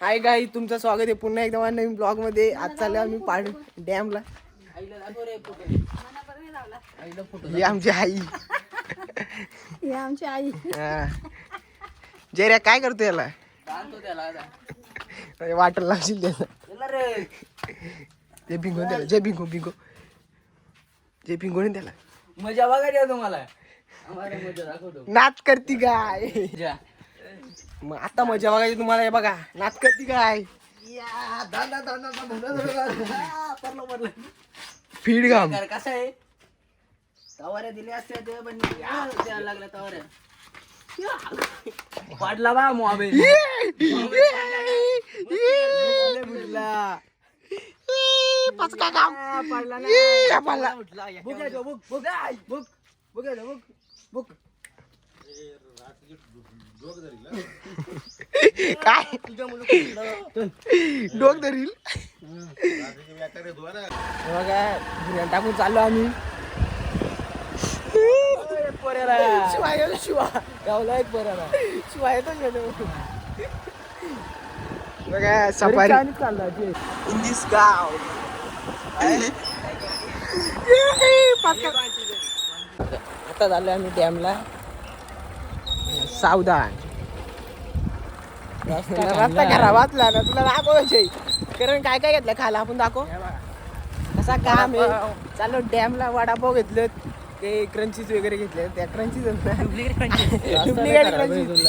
हाय गाई तुमचं स्वागत आहे पुन्हा एकदा नवीन ब्लॉगमध्ये. आज चाललो आम्ही पाड डॅमला ही आमची आई. ही आमची आई. हा. जेऱ्या काय करतो याला? वाटर लावशील त्याला. जे भिंगून त्याला जे भिंगू भिंगू जे भिंगून त्याला मजा बघायची तुम्हाला. नाच करती काय. मग आता मजा बघायची तुम्हाला हे बघा. नाच करती काय फीड घाम. कसं आहे? तवाऱ्या दिल्या असत्या ते पण द्यायला लागल्या तवाऱ्या. पाडला बा मोबाईल पचका घाम पाडला ना. ये, पडला. बुक आहे तो, बुक बुक बुक बुक आहे तो, बुक बुक काय? तुझ्या मुलं डोक धरील. बघा बिर्याणी टाकून चाललो आम्ही. शिवाय शिवाय. गावला एक बरं शिवाय येतो गेलो. बघा सफारी. चालला ते इन दिस गाव. आता झालो आम्ही डॅमला. सावधान. रस्ता करा वाचला ना तुला दाखवायचे कारण काय काय घेतलं? खायला आपण दाखव. कसा काम आहे. चाललो डॅमला वडापाव घेतलं ते क्रंचीज वगैरे घेतले त्या क्रंचीज डुप्लिकेट क्रंचीज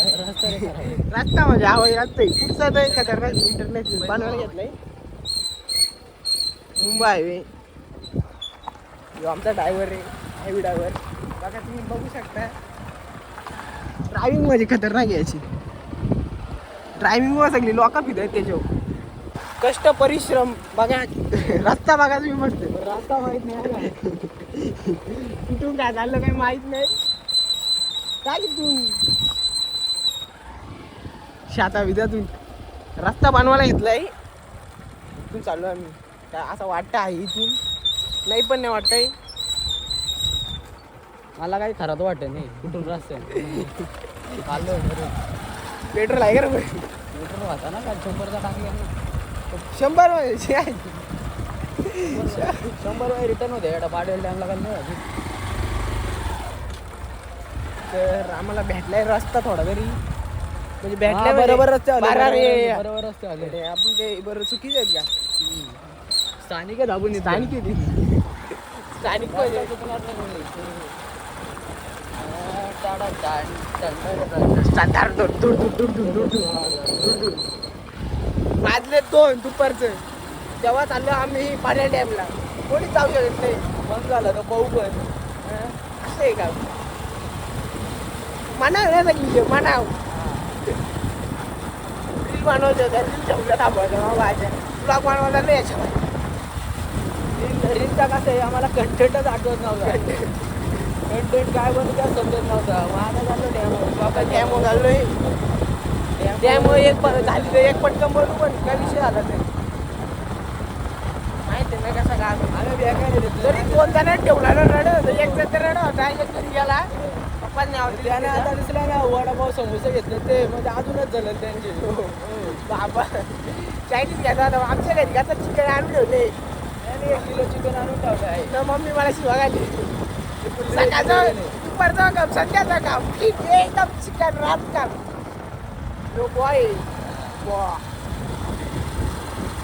रस्ता म्हणजे आवाज रस्ता आहे. इंटरनॅशनल बनवायला घेतलंय. मुंबई. हायवे जो आमचा ड्रायव्हर आहे हायवे ड्रायव्हर बघा तुम्ही बघू शकता. ड्रायव्हिंग म्हणजे माझी खतरनाक याची. ड्रायव्हिंग सगळी लोक फिरत आहेत त्याच्यावर. कष्ट परिश्रम बघा. रस्ता बघा तुम्ही मस्त. रस्ता माहीत नाही कुठून काय झालं काही माहीत नाही. काय तू शाता विद्यातून रस्ता बनवायला घेतलाय. इथून चाललो आम्ही. काय असं वाटतं आहे इथून. नाही पण नाही वाटतंय. मला काही खराब वाटत नाही. कुठून रस्ते चाललो पेट्रोल आहे का रे? मीटर होता ना काल शंभरचा टाकले ना. शंभर म्हणजे. शंभर वय रिटर्न होते. एवढा पाडेल डॅमला काल नाही. तर आम्हाला भेटलाय रस्ता थोडा तरी. म्हणजे भेटलाय बरोबर रस्ते आले बरोबर रस्ते आले. अरे, आपण काही बरं चुकीचे आहेत का? स्थानिक दाबून स्थानिक आहे स्थानिक वाजले म्हणजे? दोन दुपारचे. तेव्हा चाललो आम्ही पाण्या डॅमला. कोणी जाऊ शकत नाही. बंद झालं तो पाहू पण असं आहे का? मनाव नाही सांगितले मनाव. रील बनवते होत्या रील ठेवल्या थांबवायचं माझ्या तुला बनवायला नाही याच्यामध्ये. रीलचा कसं आहे आम्हाला कंटेंटच आठवत नव्हता. कंटेंट काय बनवू काय समजत नव्हता. आता झालं डॅम बाबा डॅम घाललोय त्यामुळे एक झाली तर एक पटकन बनवू पण काय विषय झाला नाही माहिती आहे ना कसा आहे. आम्ही रे. जरी दोन जण ठेवला ना रड एक जण रड होता एक घरी गेला. पप्पांनी आवडली त्याने आता दिसला ना वडापाव समोसे घेतले ते म्हणजे अजूनच झालं त्यांचे. बाबा. चायनीज घ्यायचा आमच्या घरी घ्यायचा चिकन आणून ठेवले. एक किलो चिकन आणून ठेवलंय तर मम्मी मला शिवा घाली सकाळचं दुपारचं काम संध्याचं काम. ठीक एकदम चिकन रात काम. नको आहे. वा.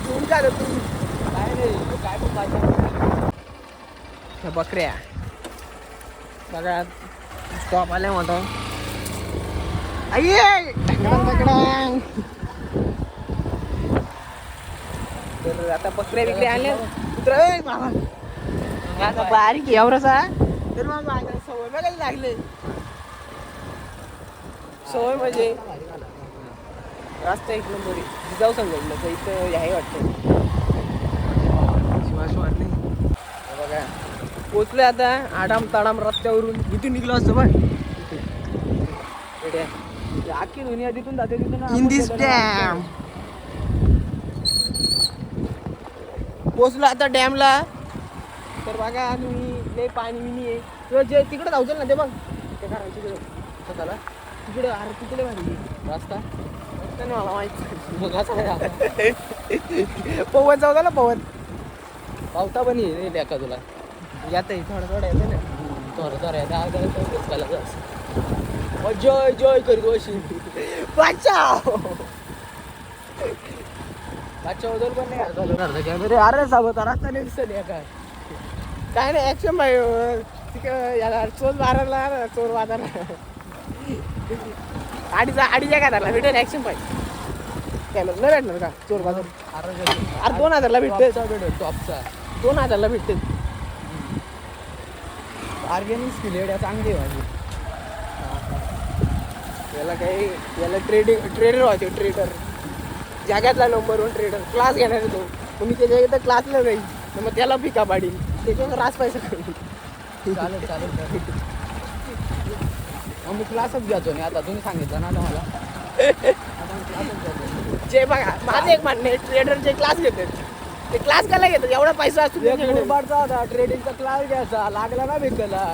घेऊन का काय नाही काय पण ह्या बकऱ्या. बघा स्टॉप आल्या मोठा आई तर आता बकऱ्या बिकऱ्या आल्या कुत्रा आता बारीक एवढासा तर मग माझ्या सवय बघायला लागले. सवय म्हणजे रस्ता एक नंबर जाऊ समजलं तर इथं आहे वाटतं. शिवाशी वाटली बघा. पोचले आता आडाम ताडाम रस्त्यावरून. इथून निघलो असतो बघ. अख्खी दुनिया तिथून जाते तिथून इन दिस डॅम पोचलो आता डॅमला. तर बघा तुम्ही लय पाणी बिनी आहे. किंवा जे तिकडे धावतो ना ते बघ. ते घराच्या तिकडे. स्वतःला? तिकडे अरे तिकडे भारी रस्ता? रस्ता नाही मला माहिती मग असं काय झालं? पवन जाऊ ना पवन. पावता पण येईल एका तुला. येत थोडं थोडं येतं ना. थोडं थोडं रुपये जास जय जय करीत अशी बचाव बादशा बदल पण नाही झालं ना अर्धा अरे साबत रस्ता नाही दिसत आहे काय. काय नाही ऍक्शन तिकडे याला चोर मारायला चोर वाजायला अडीचा अडीच्या काय धरला भेटेल ऍक्शन पाहिजे कॅमेरा नाही भेटणार का? चोर बाजार अरे दोन हजारला भेटते टॉपचा दोन हजारला भेटते ऑर्गॅनिक स्किल एवढ्या चांगली माझी. याला काही याला ट्रेडिंग ट्रेडर व्हायचे ट्रेडर जगातला नंबर वन ट्रेडर क्लास घेणार आहे तो. मग मी त्याच्या इथं क्लासला जाईल. तर मग त्याला पिका पाडील त्याच्यावर रास पैसा चालेल चालेल. मग मी क्लासच घ्यायचो नाही. आता तुम्ही सांगितलं ना आता मला. जे बघा माझं एक म्हणणं आहे ट्रेडर जे क्लास घेतात ते क्लास करायला घेतात. एवढा पैसा असतो होता. ट्रेडिंगचा क्लास घ्यायचा. लागला ना विकला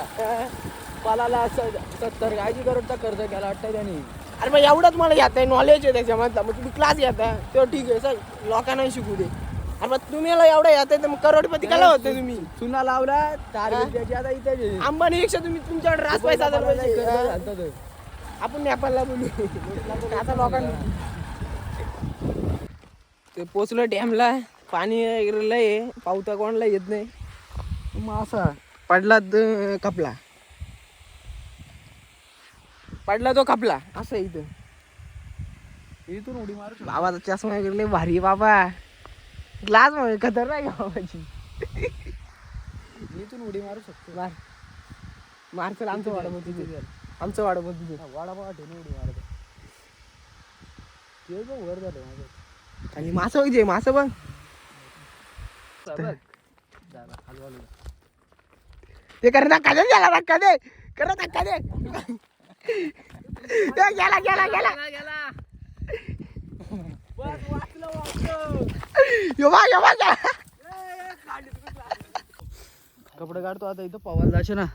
पालाला सत्तर. ऐंशी करोडचा कर्ज केला वाटतं त्यांनी. अरे मग एवढंच मला घेत आहे नॉलेज आहे त्याच्यामधलं. मग तुम्ही क्लास घेता. तेव्हा ठीक आहे सर लोकांना शिकू दे. अरे मग तुम्ही याला एवढं येत आहे तर मग करोडपती कला होते तुम्ही. चुना लावला हा? आता इथे अंबानीपेक्षा तुम्ही तुमच्याकडे रास पैसा हा? आपण नेपाळला बोलू. आता लोकांना ते पोचलो डॅमला. पाणी वगैरे लय आहे पावता कोणाला येत नाही. मग असा. पडला तर कपला. पडला तो कपला असं आहे इथं. इथून उडी मारू बाबाचा चष्मा वगैरे लय भारी आहे बाबा. ग्लास म्हणजे खतरनाक आहे बाबाची. इथून उडी मारू शकतो. मार. मारचं आमचं वाडा तिथे आमचं वाडा तिथे वाडा बघा ठेवून उडी मारतो ते बघ वर झालं माझं. आणि मासं बघ जे मासं बघ. झालं. ते कर गेला धक्का दे कर ए, गेला गेला गेला. यो बा यो बा गेला. कपडे काढतो आता इथं पवायला जायचे ना.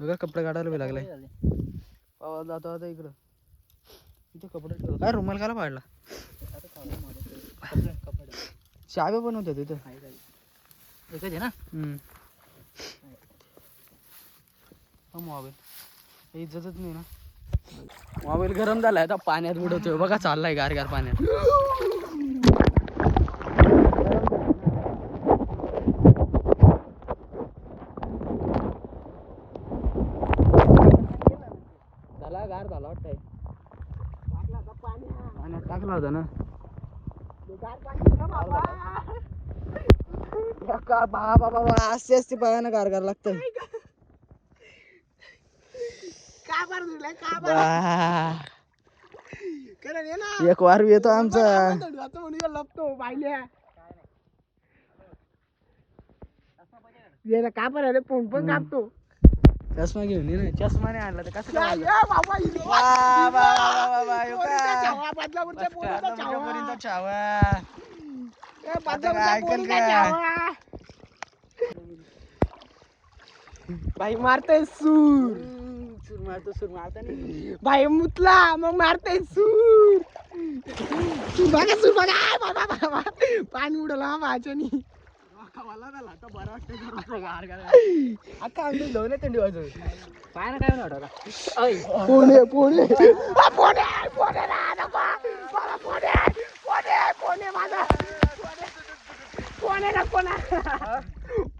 बघा कपडे काढायला बी लागलाय पवायला जातो आता इकडं. इथे कपडे काय रुमाल काला पाडला? चाव्या पण होत्या तिथं एकच आहे ना? मोबाईल. इज्जतच नाही ना. मोबाईल गरम झालाय आता पाण्यात बुडवतोय. बघा चाललाय गार गार पाण्यात. झाला गार झाला वाटतंय. पाण्यात टाकला होता ना. का बाबा बाबा असे असते बघा ना गार गार लागतं का बरं तुला का बा. कर ये ना एक वार येतो आमचा आता म्हणून लपतो पाहिल्या ये ना का बरं रे फोन पण कापतो चष्मा घेऊन ये ना चष्मा नाही आणला तर कसं या, काय या, बाबा, इलो. वा, वा, वा, वा, वा, यो पोरीचा काय? छावा, बदलापूरच्या पोरीचा छावा. छावा ए, काय बदलापूरच्या ऐकल पोरीचा का? छावा. भाई मारते सूर सूर मारतो सूर मारता नाही भाई मुतला मग मारते सूर. सूर बघा सूर बघा आ, बाबा बाबा पाणी उडला माझ्यानी अक्का आम्ही जाऊन थंडी वाजव पाय ना काय वाटवला पोणे पोणे आ, पोणे पोणे ना, नको. बाबा, पोणे पोणे पोणे माझा. पोणे नको ना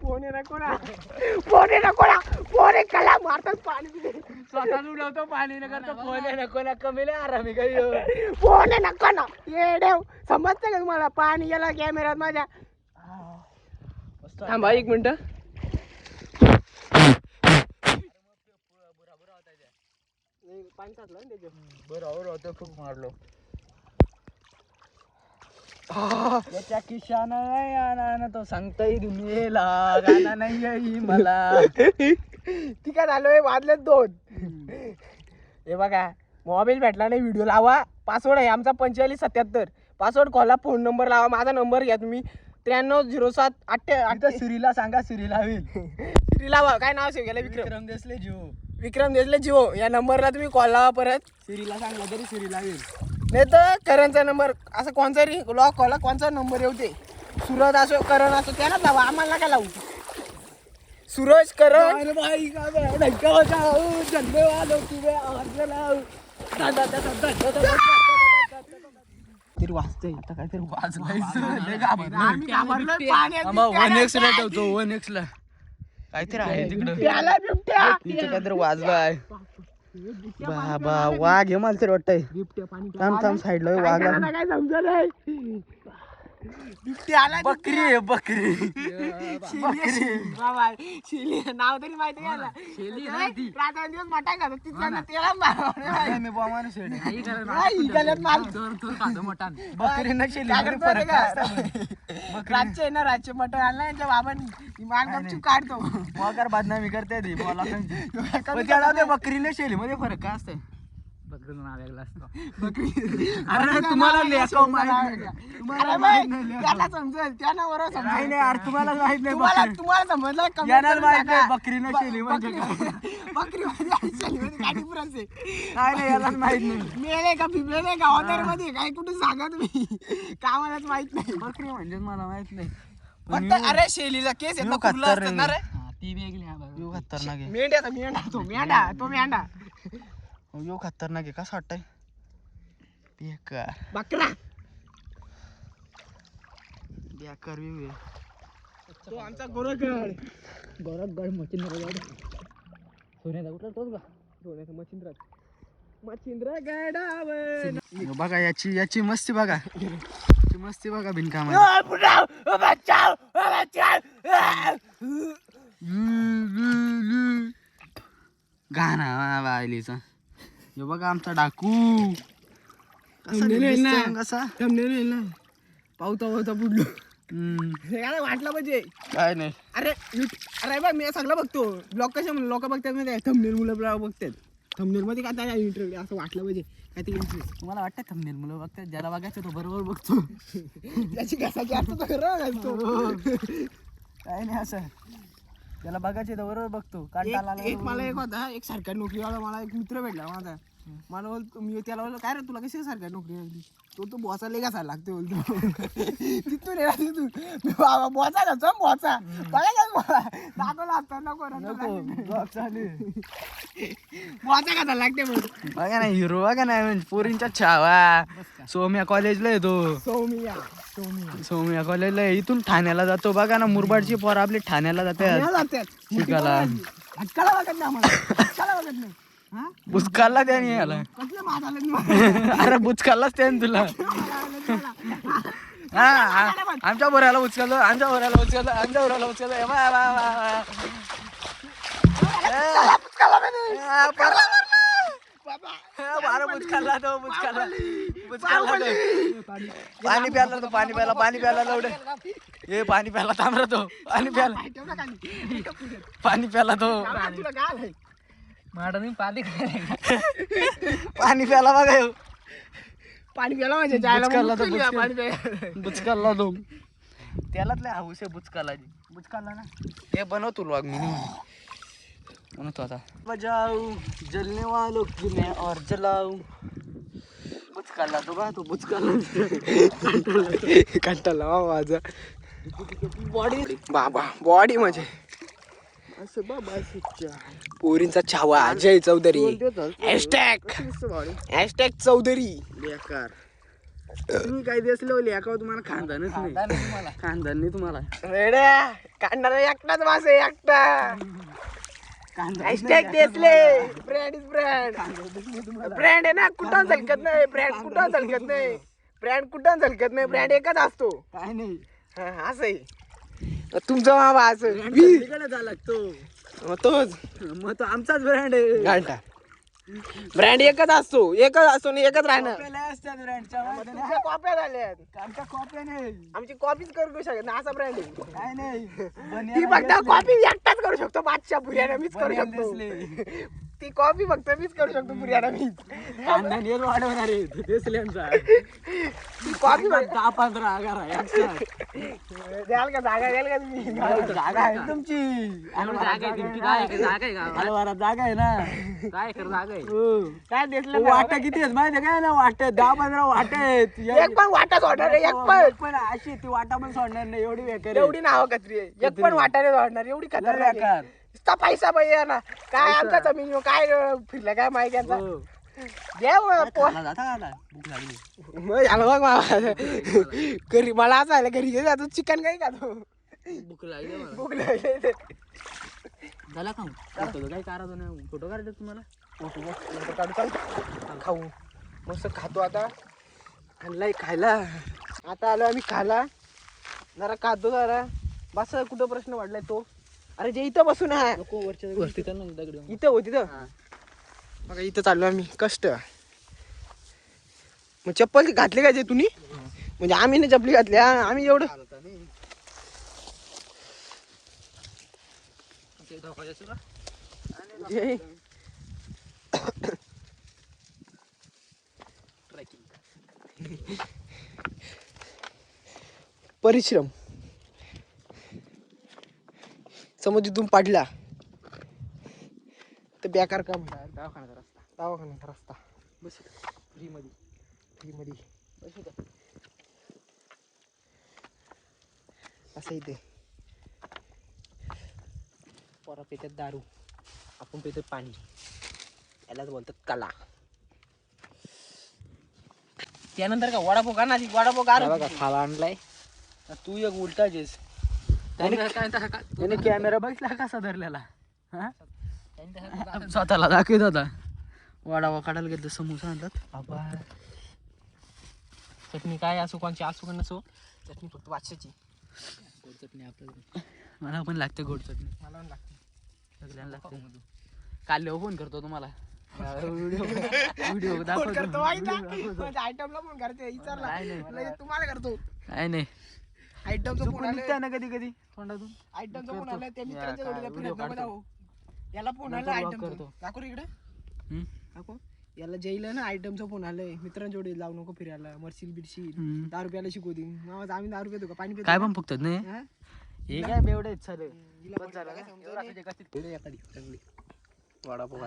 पोणे नको ना पोणे नको ना पोणे कला मारतात पाणी स्वतः उडवतो पाणी न करतो फोन नको ना कमी आरामी काही पोणे नको ना. ये देव समजतं का तुम्हाला? पाणी गेला कॅमेऱ्यात माझ्या. थांबा एक मिनिट. पाणी टाकलं ना त्याच्यात बरोबर होतं खूप मारलो. त्याच्या किशाना नाही आणा तो सांगताय दुनियेला गाणं नाही आहे मला. ठीक आहे झालोय वाजले दोन. हे बघा मोबाईल भेटला नाही व्हिडिओ लावा. पासवर्ड आहे आमचा पंचेचाळीस सत्याहत्तर. पासवर्ड खोला फोन नंबर लावा. माझा नंबर घ्या तुम्ही. त्र्याण्णव झिरो सात अठ्ठ्या आता सिरीला सांगा सिरीला होईल. श्रीला बा- काय नाव सेव केलं विक्रम? विक्रम देसले जीव विक्रम देसले जिओ. या नंबरला तुम्ही कॉल लावा परत. सिरीला सांगला तरी सिरीला होईल. नाही तर करणचा नंबर असं कोणचा री लॉक कॉला कोणचा नंबर येऊ दे. सुरत असो करण असो त्यालाच लावा. आम्हाला काय लावू. सुरज करण काहीतरी वाचलाय वन आहे बाबा वाघ हे मला तरी वाटतंय थांब थांब साईडला वाघ समजा आला बकरी आहे बकरी. बकरी. बाबा शेली नाव तरी माहिती आहे का रात्र दिवस मटा खातो तिथं त्याला मारवणे मी बॉमान शेड नाही, गल्यात माल. बकरी का? रातचे ना रातचे मटण आणलं यांच्या बाबांनी मान गपचूप काढतो. मगर बदनामी करते ती बोला बकरी नसेल मध्ये फरक काय असतंय अरे तुम्हाला लेखाव माहीत नाही. अरे बाई, त्याला समजेल नाही नाही यार तुम्हाला माहीत नाही तुम्हाला बकरी. तुम्हाला समजलं comment याला करून माहीत नाही टाका. बकरी म्हणजे काय. बकरी मध्ये आणि शेळीमध्ये काय difference आहे? नाही नाही याला माहीत नाही. मेले का बिबले का? ऑर्डरमध्ये काय कुठे सांगा तुम्ही कामालाच माहीत नाही? बकरी म्हणजे मला माहीत नाही. फक्त अरे शेलीचा केस येतो खतरनाक असतात ना रे? तो मेंढा तो मेंढा तो मेंढा. यो खतरनाक आहे कसं वाटतंय? बेकार. बकरा! बेकार व्यू आहे तो आमचा गोरखगड. गोरखगड मचिंद्रगड सोन्याचा कुठला तोच का सोन्याचा मच्छिंद्र मच्छिंद्र गडावर यो बघा याची याची मस्ती बघा. याची मस्ती बघा बिनकाम गाणा बायलीचा यो बघा आमचा डाकू. कसा ना. दिसतोय कसा ना. पावता पावता बुडलो. हे काय वाटलं पाहिजे काय नाही. अरे युट- अरे बघ मी सगळं बघतो. ब्लॉग कशा लोक बघतात माहिती थंबनेल मुलं ब्लॉग बघतात. थंबनेल मध्ये काय त्या इंटरव्ह्यू असं वाटलं पाहिजे काय ते. तुम्हाला वाटतं थंबनेल मुलं बघतात? ज्याला बघायचं तो बरोबर बघतो. त्याची घासाची अर्थ तर खरं काय नाही असं. त्याला बघायचे तर बरोबर बघतो. कांटा एक एक मला एक होता एक सरकारी नोकरीवाला मला एक मित्र भेटला माझा. मला बोलतो मी त्याला बोललो काय रे तुला कशी सरकारी नोकरी? लागली तो तो बॉसा लय घासायला लागते बोलतो. तिथून ये ना तिथून. मी बाबा बॉचा घालतो बॉचा बघा काय बोला दाखवला असता नको बॉचा घासायला लागते बोलतो बघा ना हिरो बघा ना म्हणजे पोरींच्या छावा. सोम्या कॉलेजला येतो. सौमिया. सौमिया. कॉलेजला आहे. इथून ठाण्याला जातो. बघा ना मुरबाडची पोर आपली ठाण्याला जाते जातात. शिकायला. हटकाला बघत नाही आम्हाला. हटकाला बघत नाही. हा? त्याने याला कसलं माझा लग्न अरे बुचकाललाच त्याने तुला. हा हा. आमच्या बोऱ्याला उचललो आमच्या बोऱ्याला उचललो आमच्या बोऱ्याला उचललो ए, वा, वा, वा, वा. ए, पर- बारा तो तो. पाणी प्यायला तो पाणी प्यायला पाणी प्यायला लवडे ए पाणी प्यायला थांब रे तो. पाणी प्यायला पाणी प्यायला तो. गाल आहे. पाणी प्यायला बघा. पाणी प्याला माझ्या जायला बुचकाला तो आहे बुचकाला. पाणी प्यायला. बुचकालला तो. त्यालाच लय हाऊस आहे बुचकालाची बुचकालला ना. हे लॉग मी. बनवतो आता. बजाऊ जलने वालो की मैं और जलाऊ. बुचकालला तो का तो बुचकालला कंटाळला बा माझा. बॉडी बाबा बॉडी म्हणजे. असं बाबा पोरींचा छावा अजय चौधरी. बेकार हॅशटॅग हॅशटॅग चौधरी. तुम्ही काय दिसले ओली एका तुम्हाला खानदानच नाही. खानदान नाही तुम्हाला. रेड्या काढणारा एकटाच आहे एकटा. Hashtag Desale brand is brand brand आहे ना कुठं झलकत नाही. ब्रँड कुठं झलकत नाही. ब्रँड कुठं झलकत नाही. ब्रँड एकच असतो. काय नाही. हा, असं आहे. तुमचं मामा असं लागतो मग तोच. मग तो आमचाच ब्रँड आहे. घालता ब्रँड एकच असतो. एकच असतो आणि एकच राहणार. असतात ब्रँडच्या ना. तुमच्या कॉप्या झाल्यात. आमच्या कॉप्या नाही. आमची कॉपीच करू शकत नाही. असा ब्रँड आहे. काय नाही. ती फक्त दिसले. कॉपी एकटाच करू शकतो. बादशा बुऱ्याने मीच करू शकतो. दिसले. ती कॉफी फक्त मीच करू शकतो पुऱ्याला मी. हेच वाढवणार आहे. देसल्यांचा ती कॉफी दहा पंधरा एकसाथ. द्याल का जागा द्याल का तुम्ही? जागा आहे तुमची. जागा आहे तुमची. जागा आहे का? जागा आहे ना. आहे खरं जागा आहे. हो. काय देसलं वाटा किती आहेत माहिती काय ना वाट दहा पंधरा वाट आहेत. एक पण वाटाच वाटणार रे, एक पण. पण अशी ती वाटा पण सोडणार नाही. एवढी बेकार. एवढी नाव कचरी आहे. एक पण वाटाने वाढणार एवढी. बेकार. नुसता पैसा पाहिजे ना काय आमचा जमीन काय फिरलं काय माहिती यांचा हो. जाता मग झालं बघ मला घरी मला असं आलं घरी गेला तू चिकन काही खातो भूक लागली मला. भूक लागली. झाला का फोटो काही करायचं नाही. फोटो काढायचं तुम्हाला? फोटो बघ, नंतर काढू चाल. खाऊ मस्त खातो आता. आणलाय खायला. आता आलो आम्ही खायला. जरा खातो जरा. बस कुठं प्रश्न वाढलाय तो? अरे जे इथं बसून आहे. नको वरच्या वरती. तर ना दगड इथं हो तिथं. बघा इथं चाललो आम्ही. कष्ट. मग चप्पल घातली काय जे तुम्ही? म्हणजे आम्ही नाही चपली घातल्या आम्ही एवढं. जे. परिश्रम. समज इथून पाडला. तर बेकार काम दवाखान्याचा रस्ता. दवाखान्याचा रस्ता. बस फ्री मध्ये फ्री मध्ये बस. असं इथे. पोरा पितात दारू. आपण पितो पाणी. यालाच बोलतात कला. त्यानंतर का वडापाव का ना वडापाव का खाला आणलाय. तू एक उलटा जेस. त्याने कॅमेरा बघितला कसा धरलेला हा? स्वतःला दाखवत होता. वाडावा काढायला गेलं समोसा आणतात. बाबा चटणी काय असो कोणची असो का नसो चटणी फक्त वाचायची गोड चटणी आपल्याला मला पण लागते गोड चटणी. मला पण लागते. सगळ्यांना लागते. काल फोन करतो तुम्हाला. व्हिडिओ दाखवतो. आयटमला फोन करते विचारला. तुम्हाला करतो. काय नाही. आयटमचा फोन आला ना कधी कधी तोंडातून. आयटमचा फोन. आला त्या या मित्राच्या काय, जोडीला व्हिडिओ फिरत नको काढतो. जाऊ. याला फोन आला आयटम करतो. दाखव इकडे. याला जैला ना आयटमचा फोन आलाय. मित्रांच्या जोडी जाऊ नको फिरायला. मरशील बिडशील हम्म. दहा रुपयाला शिकवतील मग आम्ही दहा रुपये देऊ का पाणी पितो काय? पण फुकतात नाही हा? काय बेवडे आहेत सारे वडापाव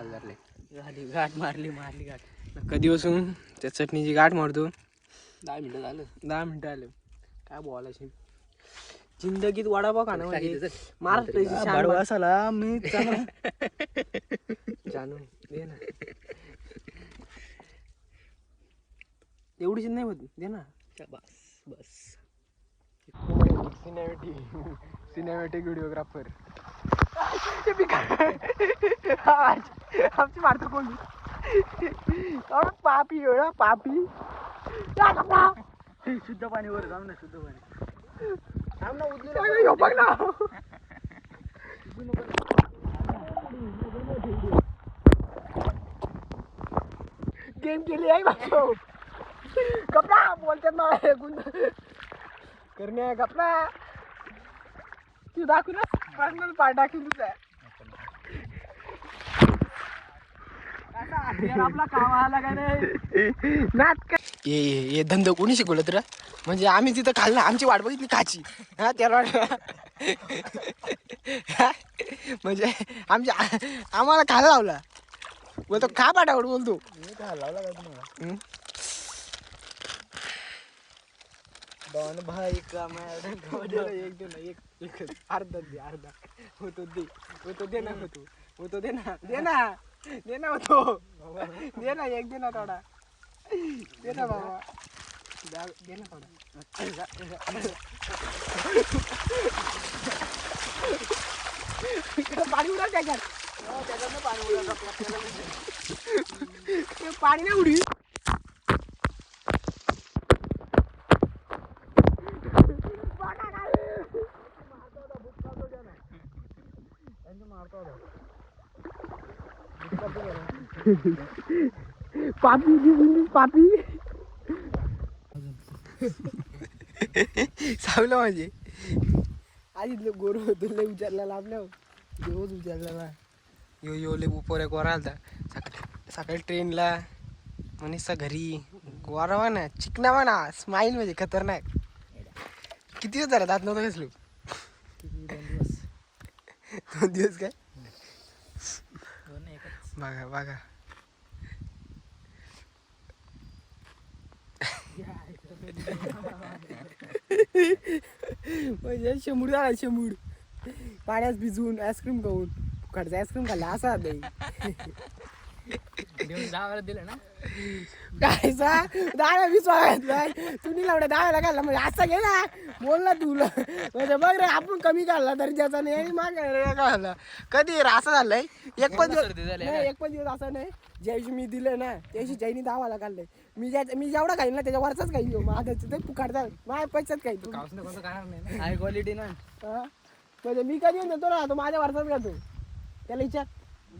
झाली गाठ मारली मारली गाठ. कधी बसून त्या चटणीची गाठ मारतो. दहा मिनिटं झालं. दहा मिनिटं आले. काय बोलायचे? जिंदगीत वडापाव खाणं म्हणजे महाराष्ट्राची शान असाला मी चांगला. जानू दे ना. एवढीच नाही होत दे ना. बस बस. सिनेमॅटिक सिनेमॅटिक व्हिडिओग्राफर आमची मारतो कोण? अरे पापी एवढा पापी. शुद्ध पाणी वर जाऊ ना शुद्ध पाणी. ह्यो बघ ना. गेम केली आहे बाबा कपडा बोलतात मला गुंड. करणे कपडा तू दाखव ना पर्सनल पार्ट दाखव तुझा. आपला काम आला का नाही? नाटक. ये ये धंदा कोणी शिकवलं तुला म्हणजे आम्ही तिथं खाल्लं आमची वाट बघितली खाची. हा त्याला? म्हणजे आमच्या आम्हाला खायला लावला. बोलतो खा पाठावर बोलतो. हम्म? दोन भाई का एक दे ना एक एक अर्धा दे अर्धा. होतो दे. होतो दे ना होतो. होतो दे ना दे ना. दे ना होतो दे ना एक दे ना थोडा दे ना बाबा द्या- दे ना थोडा इकडं पाणी उडा त्याच्यात हो, त्याच्यातनं पाणी उडत आपल्याला ते पाणी नाही उडी पापी बोलली पापी. सावलं म्हणजे? आधी गोर होतो लय विचारलेला आपल्या देवच विचारलेला यो यो ले पोऱ्या गोरा आलता. सकाळी सकाळी ट्रेनला म्हणिसा घरी. गोरावा ना चिकनावा ना स्माईल म्हणजे खतरनाक. किती दिवस झाला दात नव्हतं कसलो दोन दिवस काय? बघा बघा. म्हणजे शंभूड झाला शंभूड पाण्यात भिजवून आईस्क्रीम खाऊन. फुकटचा आईस्क्रीम खाल्ला असा दहा दिलं ना? कायचा दहा वीस वाजलाय तुम्ही लावड्या दहा खाल्ला म्हणजे असा घे ना बोल ना तुला म्हणजे बघ रे आपण कमी काढला तरी त्याचा नाही माग कधी रे असं झालंय? एक पण दिवस एक पण दिवस असं नाही. ज्या दिवशी मी दिलं ना त्या दिवशी जैनी दहावाला काढलंय मी ज्या मी जेवढा खाईन ना त्याच्या वरचाच खाईन घेऊ माझ्याचं ते फुकाडचा माझ्या पैशात खाईन तू. नाही हाय क्वालिटी ना. हा? म्हणजे मी कधी येऊन देतो ना तो माझ्या वरचाच खातो. त्याला विचार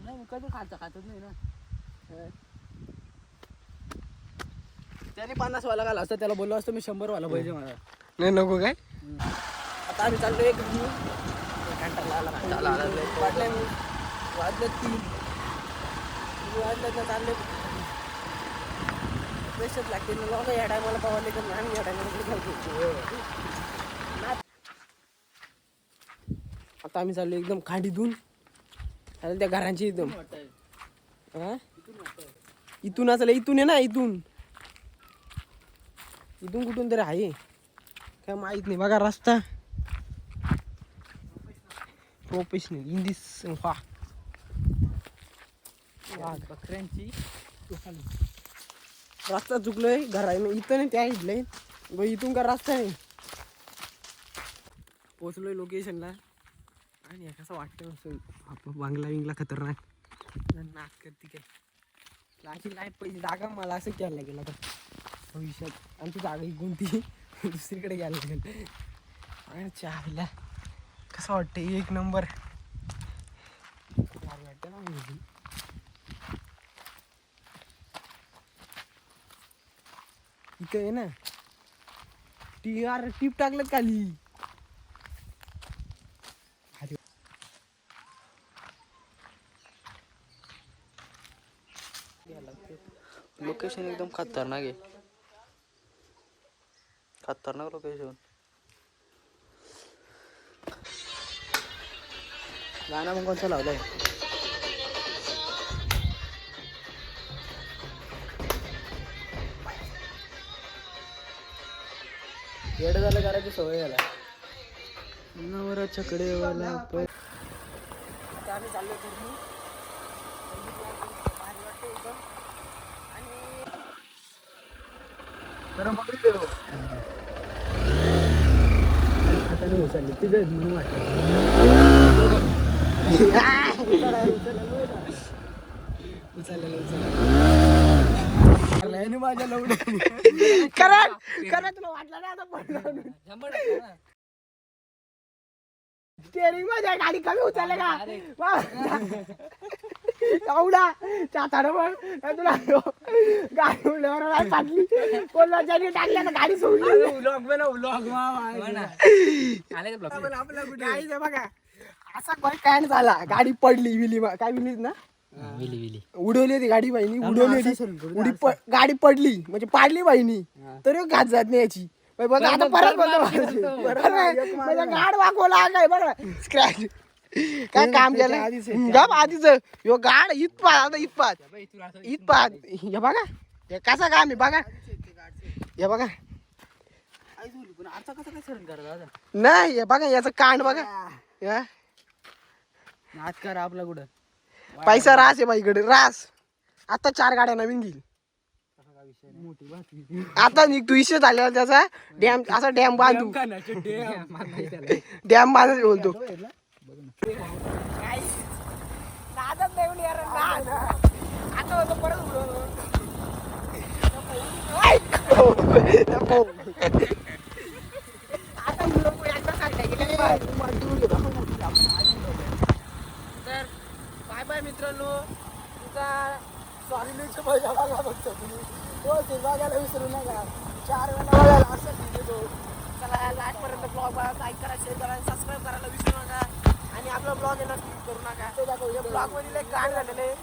नाही कधी खायचं खातच नाही ना. त्याने पन्नास वाला घाला असतं त्याला बोललो असतो मी शंभर वाला पाहिजे मला. नाही नको काय? आता आम्ही चाललो एक वाटले मी वाजले तीन. वाजले तर चालले पैशात लागते या टायमाला पवारले तर आम्ही या टायमाला आता आम्ही चाललो एकदम खांडी धुवून आता त्या घरांची एकदम. हा? इथून असलं इथून आहे ना इथून. इथून कुठून तरी आहे. काय माहीत नाही बघा रस्ता. प्रोफेशनल इन दिस बकऱ्यांची. रस्ता चुकलोय घरा इथं नाही त्या इथलंय ब इथून का रस्ता आहे? पोचलोय लोकेशनला आणि हे कसं वाटतं असं? बांगला बिंगला खतरनाक. नाच करते काय? अशी लाइट पहिली जागा मला असं घ्यायला गेला तर. भविष्यात. आमची जागा ही कोणती दुसरीकडे घ्यायला लागेल. आणि चहाला कसं वाटतं एक नंबर भारी वाटतं ना म्हणजे. इतकं आहे ना. टी आर टीप टाकलं खाली. लोकेशन एकदम खतरनाक आहे. खतरनाक लोकेशन गाणं मग कोणतं लावलंय? येडं झालं करायची सवय झाला. नवराच्या कडेवाला पण आम्ही चाललो घरी. गरम पकडी देऊ आता नाही उचलली. तिथे म्हणून वाटतं उचललेलं माझ्या लवड्या करा करा तुला वाटलं ना आता पडलं स्टेरिंग माझ्या गाडी कमी उचलले का? एवढा. तुला गाडी उडल्यावर टाकली गाडी सोडली. ना गाडी बघा. असा काय झाला. गाडी पडली विली काय विलीच ना? विली विली उडवली होती गाडी बाईनी उडवली होती. उडी प- गाडी पडली म्हणजे पाडली बाईनी. तरी घात जात नाही याची मग बघा आता परत बंद करायची. बरं आहे. म्हणजे गाड काय बरं स्क्रॅच काय काम केलं गप आधीच. यो गाड इतपात आता इतपात इतपात हे बघा. हे कसा काम आहे बघा. हे बघा. करा नाही हे बघा याचं कांड बघा. या. नाच करा आपला कुठं. पैसा रास आहे बाईकडे रास. आता चार गाड्या नवीन घेईल. मोठी बातमी आता निघ तू इशे झालेला त्याचा. डॅम असा डॅम बांधू. डॅम बांधत बोलतो. तर बाय मित्रांनो. तुमचा स्वामीचे पैसा बघा बघतो तुम्ही. हो ते बघायला विसरू नका. चार वेळा बघायला असं देतो चला लाईटपर्यंत ब्लॉग बघा. लाईक करा शेअर करा सबस्क्राईब करायला विसरू नका. आणि आपला ब्लॉग येणार करू नका. तो दाखव ब्लॉग लय गाण झालेलं आहे.